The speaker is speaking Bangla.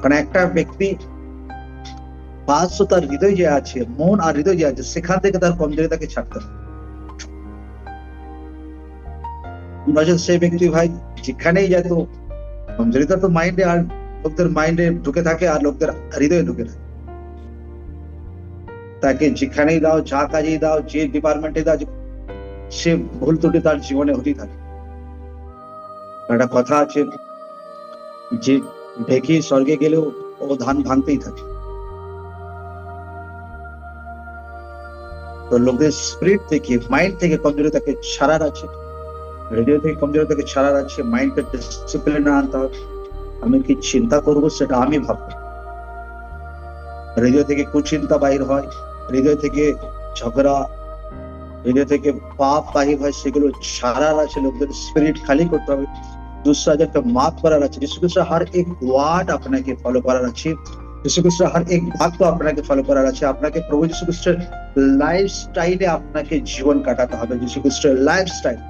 কারণ একটা ব্যক্তি বাহ্য তার হৃদয় যে আছে, মন আর হৃদয় যে আছে, সেখান থেকে তার কমজোরি তাকে ছাড়তে হবে সেই ব্যক্তি ভাই যেখানেই যায় তো কমজোরিটা তো মাইন্ডে আর লোকদের মাইন্ডে ঢুকে থাকে আর লোকদের হৃদয়ে ঢুকে থাকে। তাকে যেখানেই দাও, যা কাজেই দাও, যে ডিপার্টমেন্টে দাও, সে ভুল ত্রুটি তার জীবনে হতেই থাকে। একটা কথা আছে যে ঢেকি স্বর্গে গেলেও ও ধান ভাঙতেই থাকে। তো লোকদের স্পিরিট থেকে মাইন্ড থেকে কমজোরি তাকে ছাড়ার আছে। রেডিও থেকে কমজোরি থেকে ছাড়ার আছে। মাইন্ডকে ডিসিপ্লিনে আনতে হবে। আমি কি চিন্তা করব সেটা আমি ভাববো। হৃদয় থেকে কুচিন্তা বাহির হয়। হৃদয় থেকে ঝগড়া, হৃদয় থেকে পাপ বাহির হয়, সেগুলো ছাড়ার আছে। লোকদের স্পিরিট খালি করতে হবে। दुस्साजक मात ಬರಲಚ್ಚಿ ಯೇಸುಕ್ರಿಸ್ತ हर एक ವಾಟ್ ಅಪನಕ್ಕೆ ಫಾಲೋ ಬರಲಚ್ಚಿ ಯೇಸುಕ್ರಿಸ್ತ हर एक बात को ಅಪನಕ್ಕೆ ಫಾಲೋ ಬರಲಚ್ಚಿ ಅಪನಕ್ಕೆ ಪ್ರಭು ಯೇಸುಕ್ರಿಸ್ತ ಲೈಫ್ ಸ್ಟೈಲ್ ಅಪನಕ್ಕೆ ಜೀವನ ಕಟಾತ ಹಾಗೆ ಯೇಸುಕ್ರಿಸ್ತ ಲೈಫ್ ಸ್ಟೈಲ್